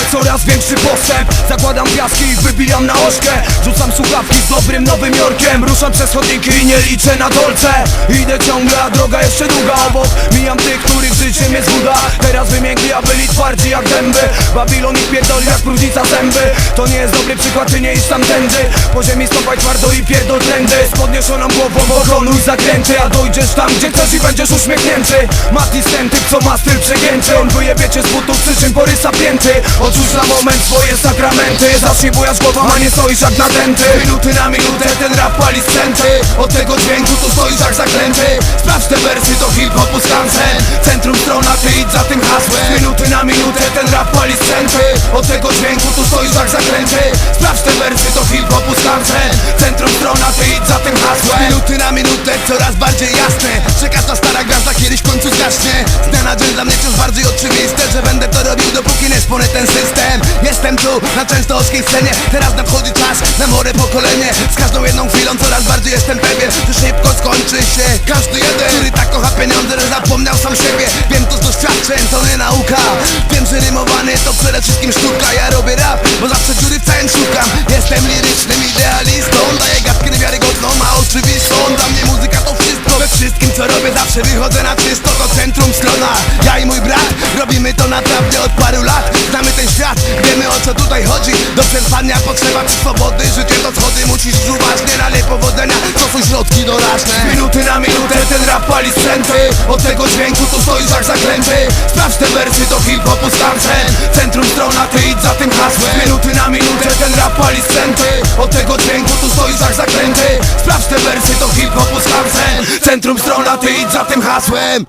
widzę coraz większy postęp. Zakładam piaski i wybijam na ośkę. Rzucam słuchawki z dobrym Nowym Jorkiem. Ruszam przez chodniki i nie liczę na dolce. Idę ciągle, a droga jeszcze długa. Obok mijam tych, których życiem jest buda Teraz wymiękli, a byli twardzi jak dęby. Babilon ich pierdoli jak próżnica zęby. To nie jest dobry przykład, czy nie iść tamtędy Po ziemi stąpaj twardo i pierdol trendy Z podniesioną głową okonuj zakręty A dojdziesz tam, gdzie chcesz i będziesz uśmiechnięty. Mati ten typ, co ma styl przegięty. On wyjebie cię z butów, przy czym porysa pięty. Odrzuć na moment swoje sakramenty. Zacznij bujać głową, a nie stoisz jak nadęty Minuty na minutę ten rap pali skręty Od tego dźwięku tu stoisz jak zaklęty. Sprawdź te wersy, to hip-hopu skansen Centrum strona, ty idź za tym hasłem. Minuty na minutę ten rap pali skręty Od tego dźwięku tu stoisz jak zaklęty. Sprawdź te wersy, to hip-hopu skansen Centrum strona, ty idź za tym hasłem. Minuty na minutę coraz bardziej jasne. Że każda stara gwiazda kiedyś w końcu zgaśnie. Z dnia na dzień dla mnie wciąż bardziej oczywiste Że będę to robił dopóki nie spłonę ten system. Jestem tu na częstochowskiej scenie. Teraz nadchodzi czas na młode pokolenie. Z każdą jedną chwilą coraz bardziej jestem pewien Że szybko skończy się każdy jeden Który tak kocha pieniądze, że zapomniał sam siebie. Wiem to z doświadczeń, to nie nauka. Wiem, że rymowany to przede wszystkim sztuka. Ja robię rap, bo zawsze dziury w całym szukam. Jestem lirycznym idealistą robię zawsze wychodzę na czysto To centrum strona Ja i mój brat robimy to naprawdę od paru lat. Znamy ten świat, wiemy o co tutaj chodzi. Do przetrwania potrzeba ci swobody Życie to schody, musisz czuwać Nie na niepowodzenia, to są środki doraźne. Minuty na minutę ten rap pali skręty Od tego dźwięku tu stoisz jak zaklęty Sprawdź te wersy, to hip-hopu Centrum strona, ty idź za tym hasłem. Minuty na minutę ten rap pali skręty Od tego dźwięku tu stoisz jak zaklęty Sprawdź te wersy, to hip-hopu Centrum strona, ty idź za tym hasłem